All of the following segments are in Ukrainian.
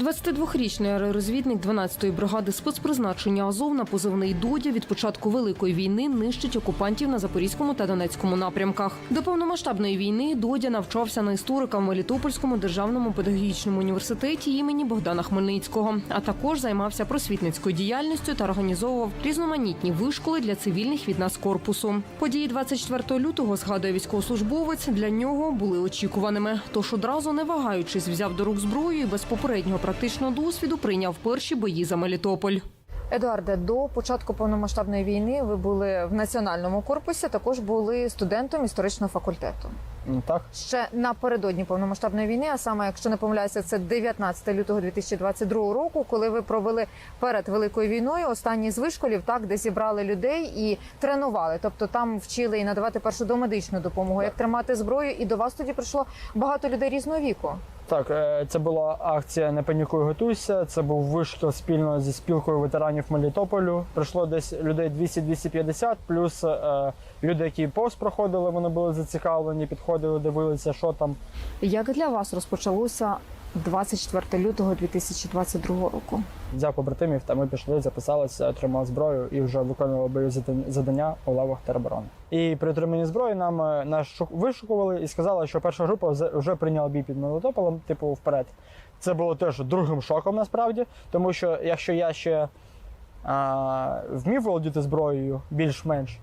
22-річний аеророзвідник 12-ї бригади спецпризначення Азов на позивний Додя від початку великої війни нищить окупантів на запорізькому та донецькому напрямках. До повномасштабної війни Додя навчався на історика в Мелітопольському державному педагогічному університеті імені Богдана Хмельницького, а також займався просвітницькою діяльністю та організовував різноманітні вишколи для цивільних від нас корпусу. Події 24 лютого згадує військовослужбовець. Для нього були очікуваними. Тож одразу не вагаючись, взяв до рук зброю і без попереднього практичного досвіду прийняв перші бої за Мелітополь. Едуарде, до початку повномасштабної війни ви були в національному корпусі, також були студентом історичного факультету. Ну, Так, Ще напередодні повномасштабної війни, а саме, якщо не помиляюся, це 19 лютого 2022 року, коли ви провели перед великою війною останній з вишколів, так де зібрали людей і тренували. Тобто там вчили і надавати першу домедичну допомогу, як тримати зброю. І до вас тоді прийшло багато людей різного віку. так, е, це була акція Не панікуй, готуйся. Це був вишкіл спільно зі спілкою ветеранів Мелітополю. Прийшло десь людей 200-250, плюс е, люди, які повз проходили, вони були зацікавлені, підходили, дивилися, що там. Як для вас розпочалося 24 лютого 2022 року? Взяв побратимів, та ми пішли, записалися, отримав зброю і вже виконували бойові завдання у лавах тероборони. І при отриманні зброї нам е, нас вишукували і сказали, що перша група вже прийняла бій під Мелитополем, типу вперед. Це було теж другим шоком насправді, тому що якщо я ще а, вмів володіти зброєю більш-менш,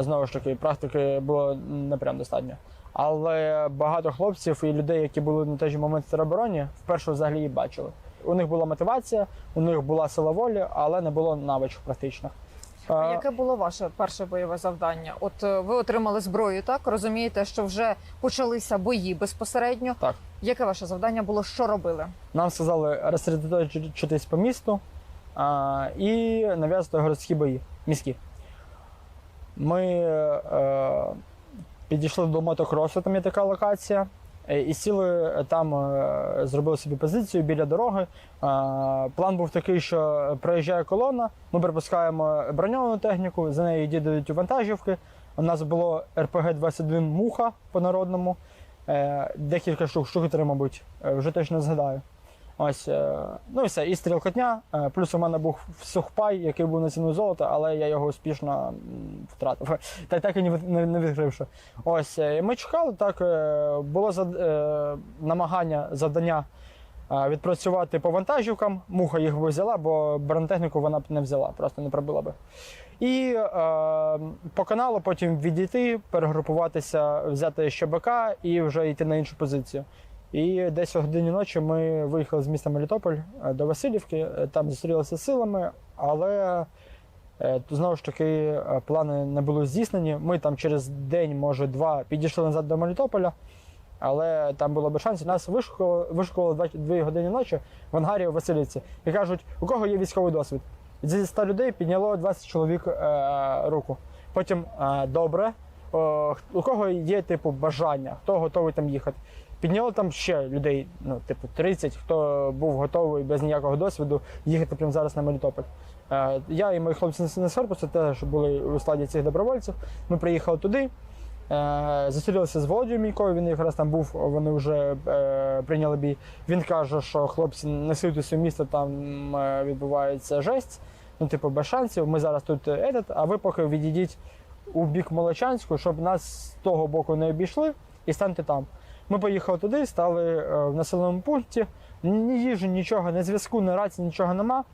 знову ж таки, практики було не прям достатньо. Але багато хлопців і людей, які були на той же момент в теробороні, вперше взагалі її бачили. У них була мотивація, у них була сила волі, але не було навичок практичних. А Е, яке було ваше перше бойове завдання? От е, ви отримали зброю, так розумієте, що вже почалися бої безпосередньо. Так. Яке ваше завдання було? Що робили? Нам сказали розсередоточитись по місту а, і нав'язати городські бої, міські. Ми е, підійшли до мотокросу, там є така локація, е, і сіли там, е, зробили собі позицію біля дороги. План був такий, що проїжджає колона, ми пропускаємо броньовану техніку, за нею їдуть вантажівки. У нас було РПГ-21 муха по народному. Е, декілька штук, штук три, мабуть, е, вже точно не згадаю. Ось, е, ну і все, і стрілкотня. Е, Плюс у мене був сухпай, який був на ціну золота, але я його успішно втратив. Та так і не відкривши. Ось, е, і ми чекали, так було зад, намагання, завдання відпрацювати по вантажівкам. Муха їх би взяла, бо бронетехніку вона б не взяла, просто не пробила би. І е, по каналу потім відійти, перегрупуватися, взяти ЩБК і вже йти на іншу позицію. І десь о годині ночі ми виїхали з міста Мелітополь е, до Васильівки, е, там зустрілися з силами, але е, знову ж таки плани не були здійснені. Ми там через день, може два, підійшли назад до Мелітополя, але там було без шансів. Нас вишукували, вишукували дві години ночі в ангарі у Васильівці і кажуть, у кого є військовий досвід. Зі 100 людей підняло 20 чоловік е, руку. Потім е, добре. О, у кого є типу бажання, хто готовий там їхати. Підняло там ще людей, ну, типу, 30, хто був готовий без ніякого досвіду їхати прямо зараз на Мелітополь. Е, я і мої хлопці з корпусу теж були у складі цих добровольців. Ми приїхали туди, е, зустрілися з Володією Мійкою, він якраз там був, вони вже е, прийняли бій. Він каже, що хлопці не суйтесь у місто, там е, відбувається жесть. Ну, типу, без шансів. Ми зараз тут е, этот, а ви поки відійдіть у бік Молочанську, щоб нас з того боку не обійшли і станьте там. Ми поїхали туди, стали е, в населеному пункті. Ні їжі, нічого, ні зв'язку, ні рації, нічого нема. Е,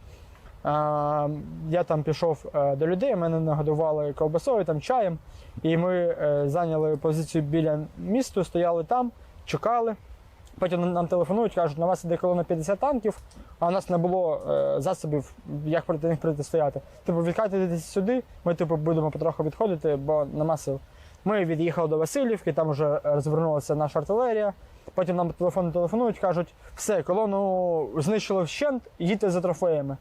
я там пішов е, до людей, мене нагодували ковбасою, там чаєм. І ми зайняли позицію біля місту, стояли там, чекали. Потім нам телефонують, кажуть, на вас іде колона 50 танків, а у нас не було е, засобів, як проти них протистояти. Типу, відкатуйтесь сюди, ми типу, будемо потроху відходити, бо нема сил. Ми від'їхали до Васильівки, там вже розвернулася наша артилерія. Потім нам по телефону телефонують, кажуть, все, колону знищили вщент, їдьте за трофеями.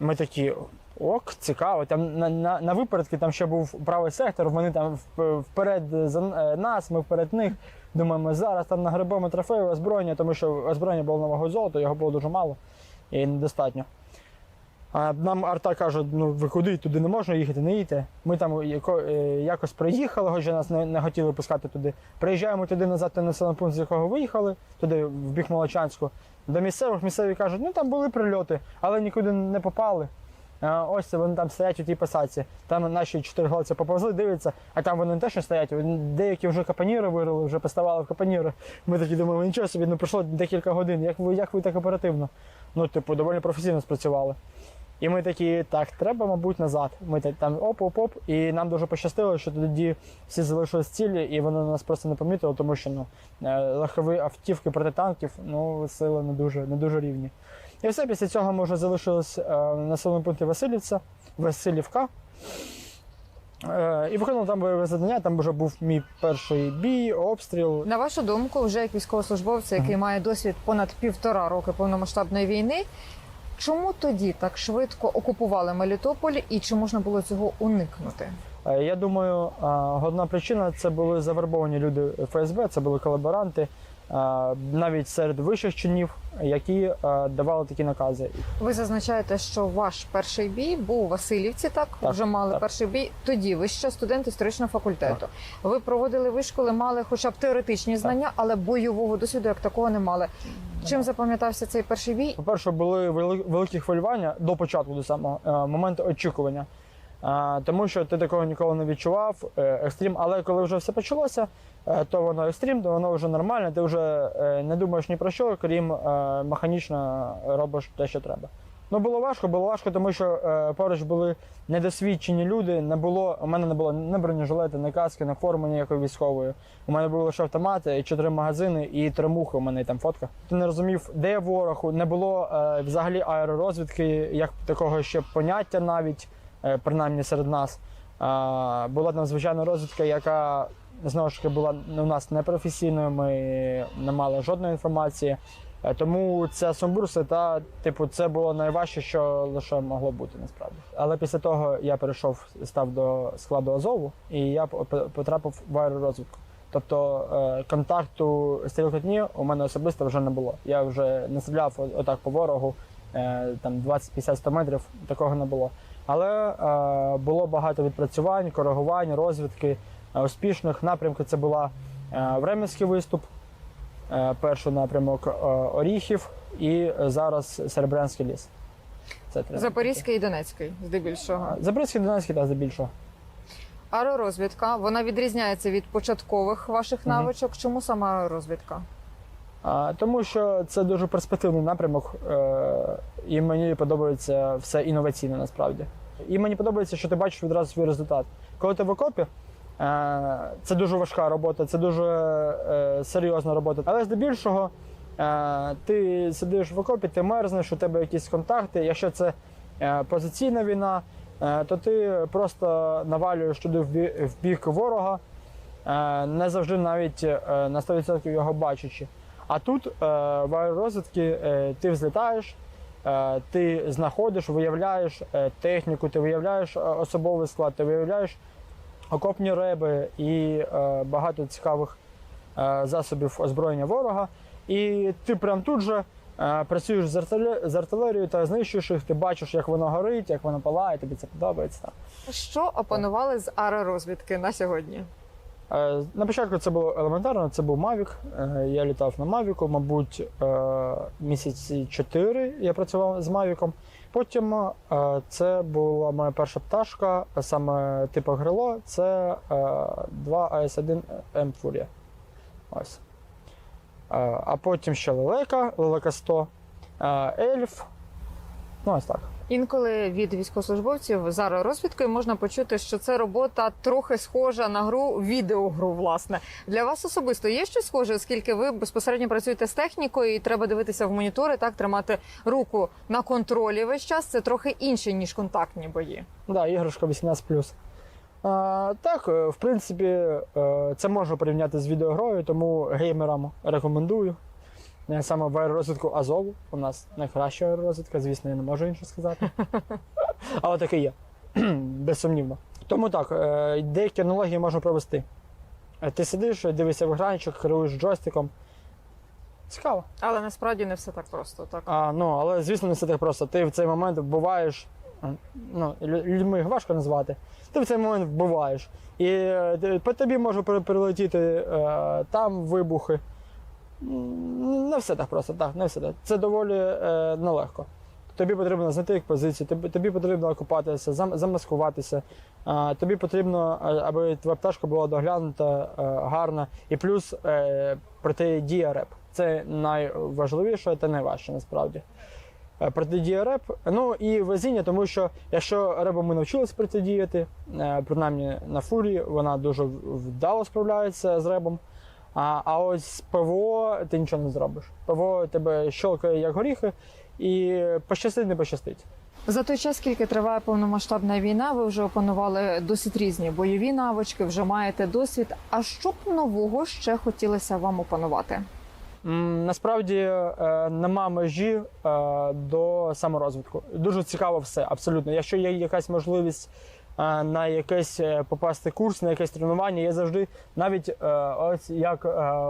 Ми такі, ок, цікаво. Там на, на, на випередки там ще був правий сектор, вони там вперед за е, нас, ми вперед них. Думаємо, зараз там нагребемо трофею озброєння, тому що озброєння було на вагу золота, його було дуже мало і недостатньо. А нам арта каже, ну ви куди туди не можна їхати, не їдьте. Ми там яко, е, якось приїхали, хоча нас не, не хотіли пускати туди. Приїжджаємо туди назад на населений пункт, з якого виїхали, туди в бік Молочанську. До місцевих місцеві кажуть, ну там були прильоти, але нікуди не попали. Ось вони там стоять у тій посадці. Там наші чотириголовці поповзли, дивляться, а там вони теж не стоять. Деякі вже капаніри вирили, вже поставали в капаніри. Ми такі думаємо, нічого собі, ну пройшло декілька годин. Як ви, як ви так оперативно? Ну, типу, доволі професійно спрацювали. І ми такі, так, треба, мабуть, назад. Ми там оп-оп-оп, і нам дуже пощастило, що тоді всі залишились цілі, і вони нас просто не помітили, тому що ну, е, легкові автівки проти танків, ну, сили не дуже, не дуже рівні. І все, після цього ми вже залишились е, на населеному пункті Васильівця, Васильівка. Е, і виконали там бойове завдання, там вже був мій перший бій, обстріл. На вашу думку, вже як військовослужбовця, який має досвід понад півтора роки повномасштабної війни, чому тоді так швидко окупували Мелітополь і чи можна було цього уникнути? Е, Я думаю, головна причина це були завербовані люди ФСБ, це були колаборанти, навіть серед вищих чинів, які е, давали такі накази. Ви зазначаєте, що ваш перший бій був у Васильівці, так? Так, вже мали так. перший бій. Тоді ви ще студент історичного факультету. Ви проводили вишколи, мали хоча б теоретичні знання, але бойового досвіду як такого не мали. Чим запам'ятався цей перший бій? По-перше, були великі хвилювання до початку до самого е, моменту очікування. Тому що ти такого ніколи не відчував, е, екстрім. Але коли вже все почалося, е, то воно екстрім, то воно вже нормально, ти вже е, не думаєш ні про що, крім механічно робиш те, що треба. Ну було важко, було важко, тому що поруч були недосвідчені люди. Не було у мене не було ні бронежилети, ні каски, ні форми ніякої військової. У мене були лише автомати, чотири магазини і три мухи. У мене там фотка. Ти не розумів, де ворог. Не було взагалі аеророзвідки, як такого ще поняття навіть, принаймні серед нас. Е, була там звичайна розвідка, яка знову ж таки була у нас непрофесійною. Ми не мали жодної інформації. Е, Тому ця сумбурса, та типу, це було найважче, що лише могло бути насправді. Але після того я перейшов, став до складу Азову, і я по- по- потрапив в аеророзвідку. Тобто е, контакту стрілкотні у мене особисто вже не було. Я вже не стріляв отак по ворогу, е, там 20, 50, 100 метрів, такого не було. Але е, було багато відпрацювань, коригувань, розвідки е, успішних напрямків. Це була е, Временський виступ, е, перший напрямок е, Оріхів і зараз Серебрянський ліс. Це три Запорізький і Донецький, здебільшого. Запорізький Донецький та здебільшого. Аеророзвідка вона відрізняється від початкових ваших навичок. Чому саме аеророзвідка? Тому що це дуже перспективний напрямок, е, і мені подобається все інноваційне насправді. І мені подобається, що ти бачиш відразу свій результат. Коли ти в окопі, е, це дуже важка робота, це дуже е, серйозна робота. Але здебільшого ти сидиш в окопі, ти мерзнеш, у тебе якісь контакти. Якщо це позиційна війна, то ти просто навалюєш туди в бік ворога, не завжди навіть на 100% його бачачи. А тут е, в аеророзвідки е, ти взлітаєш, е, ти знаходиш, виявляєш е, техніку, ти виявляєш е, особовий склад, ти виявляєш окопні реби і е, багато цікавих е, засобів озброєння ворога. І ти прям тут же е, працюєш з, артиле- з артилерією та знищуєш їх, ти бачиш, як воно горить, як воно палає, тобі це подобається. Що опанували з аеророзвідки на сьогодні? Е, На початку це було елементарно, це був Mavic. Е, Я літав на Mavic, мабуть, е, місяці 4 я працював з Mavic. Потім це була моя перша пташка, саме типу грило, це е, 2 AS1 M Furia. Ось. А потім ще лелека, лелека 100, е, ельф. Ну, ось так. Інколи від військовослужбовців з аеророзвідкою можна почути, що це робота трохи схожа на гру, відеогру. Власне для вас особисто є щось схоже, оскільки ви безпосередньо працюєте з технікою, і треба дивитися в монітори, так тримати руку на контролі весь час. Це трохи інше ніж контактні бої. Да, іграшка 18 А, так, е, в принципі, е, це можна порівняти з відеогрою, тому геймерам рекомендую. Е, Саме в аеророзвитку Азову. У нас найкраща аеророзвитка, звісно, я не можу інше сказати. Але таке є. Безсумнівно. Тому так, е, деякі аналогії можна провести. Е, Ти сидиш, дивишся в екранчик, керуєш джойстиком. цікаво. Але насправді не все так просто. Так А, ну, але звісно, не все так просто. Ти в цей момент вбиваєш. а, Ну, людьми їх важко назвати. Ти в цей момент вбиваєш. І е, по тобі може прилетіти е, там вибухи. Не все так просто, так, не все так. Це доволі е, нелегко. Тобі потрібно знайти їх позиції, тобі, тобі потрібно окупатися, зам, замаскуватися. А, тобі потрібно, е, аби твоя пташка була доглянута, е, гарна. І плюс е, протидія реп. Це найважливіше та найважче насправді. Е, Протидія реп, ну і везіння, тому що якщо репом ми навчилися протидіяти, е, принаймні на фурі, вона дуже вдало справляється з ребом. А, а ось з ПВО ти нічого не зробиш. ПВО тебе щелкає як горіхи, і пощастить, не пощастить. за той час, скільки триває повномасштабна війна, ви вже опанували досить різні бойові навички, вже маєте досвід. А що б нового ще хотілося вам опанувати? Насправді е, нема межі е, до саморозвитку. Дуже цікаво все, абсолютно. Якщо є якась можливість на якийсь е, попасти курс, на якесь тренування, я завжди, навіть е, ось як е,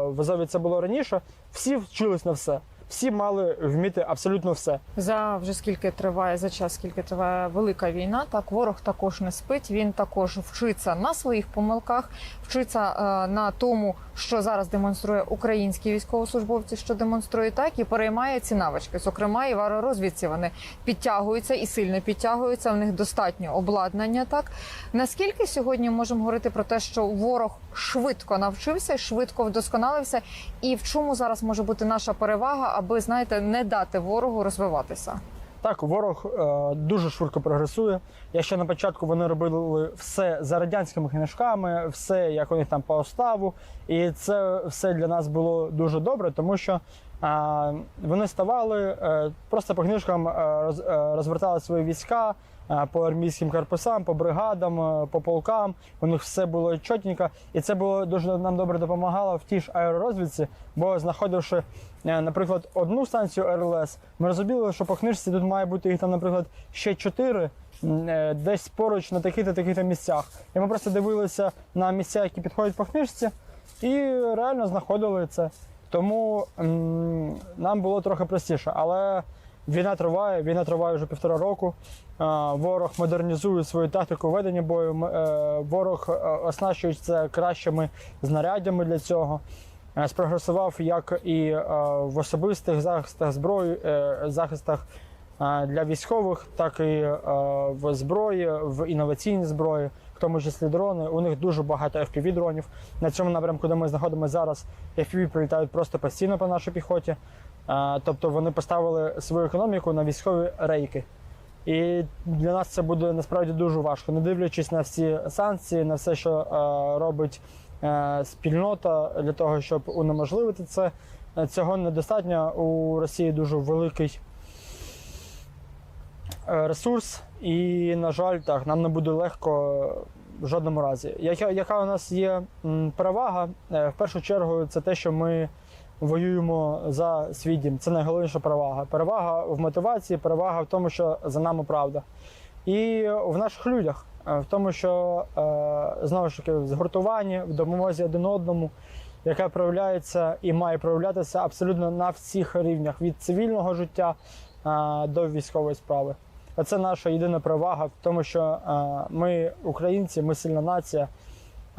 в Азові це було раніше, всі вчились на все. Всі мали вміти абсолютно все. За вже скільки триває за час, скільки триває велика війна, так ворог також не спить. Він також вчиться на своїх помилках, вчиться е, на тому, що зараз демонструє українські військовослужбовці, що демонструє так, і переймає ці навички. Зокрема, і в аеророзвідці вони підтягуються і сильно підтягуються. В них достатньо обладнання. Так наскільки сьогодні можемо говорити про те, що ворог швидко навчився, швидко вдосконалився, і в чому зараз може бути наша перевага, аби знаєте, не дати ворогу розвиватися? Так, ворог е, дуже швидко прогресує. Якщо на початку вони робили все за радянськими книжками, все як у них там по оставу, і це все для нас було дуже добре, тому що е, вони ставали е, просто по книжкам е, роз, е, розвертали свої війська. Е, По армійським корпусам, по бригадам, е, по полкам у них все було чотенько, і це було дуже нам добре допомагало в тій ж аеророзвідці, бо знаходивши Е, наприклад, одну станцію РЛС, ми розуміли, що по книжці тут має бути їх там, наприклад, ще чотири десь поруч на таких-то таких-то місцях. І ми просто дивилися на місця, які підходять по книжці, і реально знаходили це. Тому нам було трохи простіше. Але війна триває, війна триває вже півтора року. Ворог модернізує свою тактику ведення бою. е, Ворог е, оснащується кращими знаряддями для цього. Е, Спрогресував як і в особистих захистах зброї, захистах для військових, так і в зброї, в інноваційній зброї, в тому числі дрони. У них дуже багато fpv дронів. На цьому напрямку, де ми знаходимося зараз, FPV прилітають просто постійно по нашій піхоті. Тобто вони поставили свою економіку на військові рейки. І для нас це буде насправді дуже важко, не дивлячись на всі санкції, на все, що е, робить е, спільнота для того, щоб унеможливити це. Е, Цього недостатньо. У Росії дуже великий ресурс, і, на жаль, так, нам не буде легко в жодному разі. Яка, яка у нас є перевага? В першу чергу, це те, що ми воюємо за свій дім. Це найголовніша перевага. Перевага в мотивації, перевага в тому, що за нами правда. І в наших людях, е, в тому, що е, знову ж таки в згуртуванні, в допомозі один одному, яка проявляється і має проявлятися абсолютно на всіх рівнях від цивільного життя е, до військової справи. Оце наша єдина перевага в тому, що ми українці, ми сильна нація.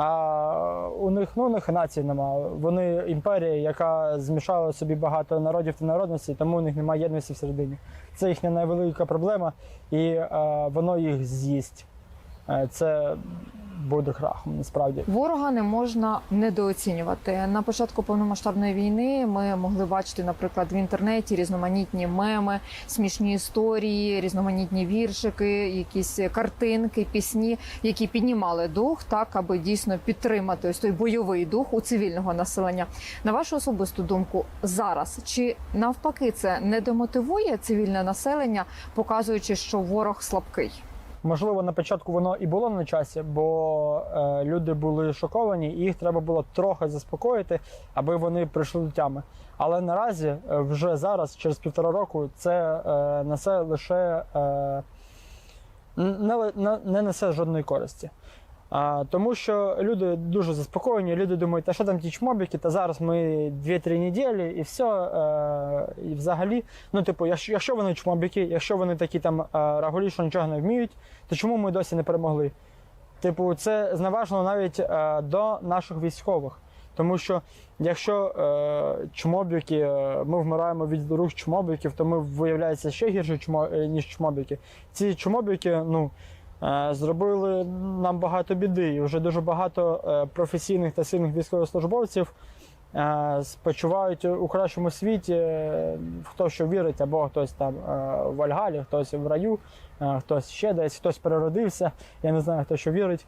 А у них ну у них нації немає. Вони імперія, яка змішала собі багато народів та народностей, тому у них немає єдності всередині. Це їхня найвелика проблема, і е, воно їх з'їсть. Е, це буде крахом, насправді. Ворога не можна недооцінювати. На початку повномасштабної війни ми могли бачити, наприклад, в інтернеті різноманітні меми, смішні історії, різноманітні віршики, якісь картинки, пісні, які піднімали дух, так аби дійсно підтримати ось той бойовий дух у цивільного населення. На вашу особисту думку, зараз чи навпаки це не демотивує цивільне населення, показуючи, що ворог слабкий? Можливо, на початку воно і було на часі, бо е, люди були шоковані, і їх треба було трохи заспокоїти, аби вони прийшли до тями. Але наразі, е, вже зараз, через півтора року, це е, несе лише е, не, не, не несе жодної користі. А, тому що люди дуже заспокоєні, люди думають, та що там ті чмобіки, та зараз ми 2-3 неділі і все. Е, і взагалі, ну, типу, якщо, якщо вони чмобіки, якщо вони такі там е, рагулі, що нічого не вміють, то чому ми досі не перемогли? Типу, це зневажно навіть е, до наших військових. Тому що якщо е, чмобіки, е, ми вмираємо від рук чмобіків, то ми виявляється ще гірше, чмо, е, ніж чмобіки. Ці чмобіки, ну. Е, Зробили нам багато біди, і вже дуже багато е, професійних та сильних військовослужбовців спочувають спочивають у кращому світі, е, хто що вірить, або хтось там е, в Альгалі, хтось в раю, е, хтось ще десь, хтось переродився. Я не знаю, хто що вірить.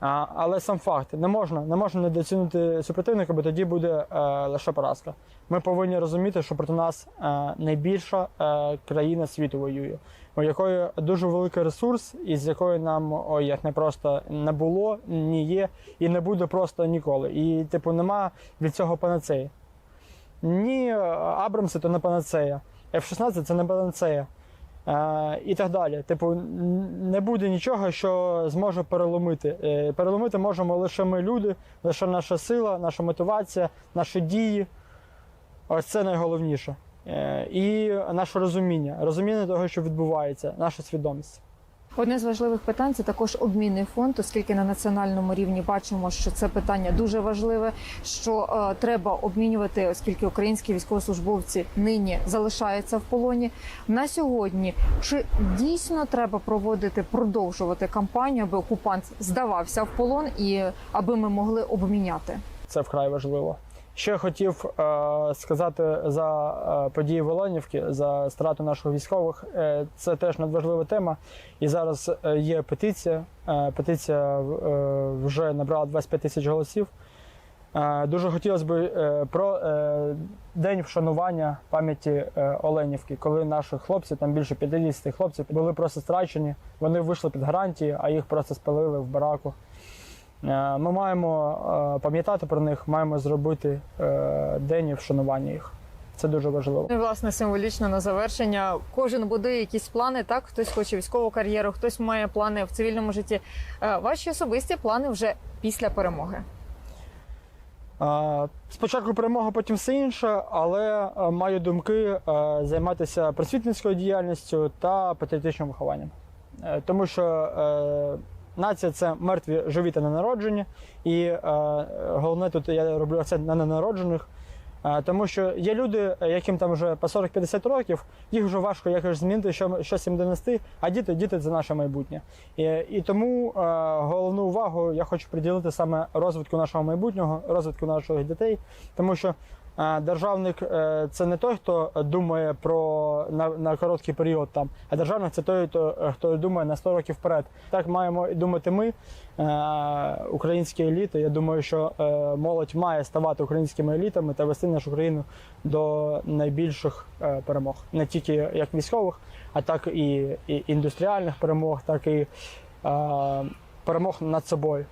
А, але сам факт, не можна, не можна недооцінити супротивника, бо тоді буде е, лише поразка. Ми повинні розуміти, що проти нас е, найбільша е, країна світу воює, у якої дуже великий ресурс, і з якої нам ой, як не просто не було, ні є і не буде просто ніколи. І, типу, нема від цього панацеї. Ні, е, Абрамси то не панацея, F-16 це не панацея. Е, і так далі. Типу, не буде нічого, що зможе переломити. Е, переломити можемо лише ми, люди, лише наша сила, наша мотивація, наші дії. Ось це найголовніше. Е, і наше розуміння, розуміння того, що відбувається, наша свідомість. Одне з важливих питань це також обмінний фонд, оскільки на національному рівні бачимо, що це питання дуже важливе. Що е, треба обмінювати, оскільки українські військовослужбовці нині залишаються в полоні. На сьогодні чи дійсно треба проводити продовжувати кампанію, аби окупант здавався в полон і аби ми могли обміняти? Це вкрай важливо. Ще хотів е, сказати за е, події в Оленівці, за страту наших військових. Е, це теж надважлива тема. І зараз е, є петиція. Е, петиція е, вже набрала 25 тисяч голосів. Е, дуже хотілося б е, про е, день вшанування пам'яті е, Оленівки, коли наші хлопці, там більше 50 хлопців, були просто страчені. Вони вийшли під гарантії, а їх просто спалили в бараку. Е, Ми маємо е, пам'ятати про них, маємо зробити е, день вшанування їх. Це дуже важливо. Ну, і, власне, символічно на завершення. Кожен будує якісь плани. Так, хтось хоче військову кар'єру, хтось має плани в цивільному житті. Ваші особисті плани вже після перемоги. Спочатку перемога, потім все інше, але маю думки займатися просвітницькою діяльністю та патріотичним вихованням. Тому що нація це мертві, живі та ненароджені. І е, головне тут я роблю акцент на ненароджених. Е, Тому що є люди, е, яким там вже по 40-50 років, їх вже важко якось змінити, що, щось їм донести, а діти, діти це наше майбутнє. І, і тому е, головну увагу я хочу приділити саме розвитку нашого майбутнього, розвитку наших дітей, тому що державник е, це не той, хто думає про на, на короткий період там, а державник це той, хто, хто думає на 100 років вперед. Так маємо думати ми, е, українські еліти. Я думаю, що е, молодь має ставати українськими елітами та вести нашу країну до найбільших е, перемог, не тільки як військових, а так і, і індустріальних перемог, так і е, перемог над собою.